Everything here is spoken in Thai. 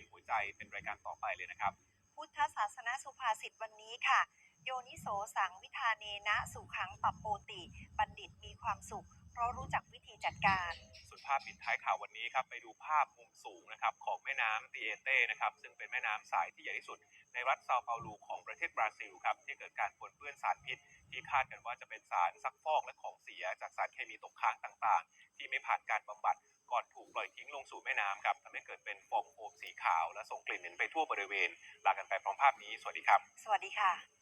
ยนหัวใจเป็นรายการต่อไปเลยนะครับ พุทธศาสนสุภาษิตวันนี้ค่ะ โยนิโสสังวิธาเนนะสุขังปัปโปติ บัณฑิตมีความสุข เพราะรู้จักวิธีจัดการ ส่วนภาพปิดท้ายข่าววันนี้ครับไปดูภาพมุมสูงนะครับของแม่น้ำติเอเต้นะครับซึ่งเป็นแม่น้ำสายที่ใหญ่ที่สุด ในรัฐซาเปาลูของประเทศบราซิลครับที่เกิดการปนเปื้อนสารพิษ ที่คาดกันว่าจะเป็นสารซักฟอกและของเสียจากสารเคมีตกค้างต่างๆ ที่ไม่ผ่านการบำบัดก่อนถูกป ล่อยทิ้งลงสู่แม่น้ำครับทำให้เกิดเป็นฟองโฟมสีขาวและส่งกลิ่นเหม็นไปทั่วบริเวณลากันไปพร้อมภาพนี้สวัสดีครับ สวัสดีค่ะ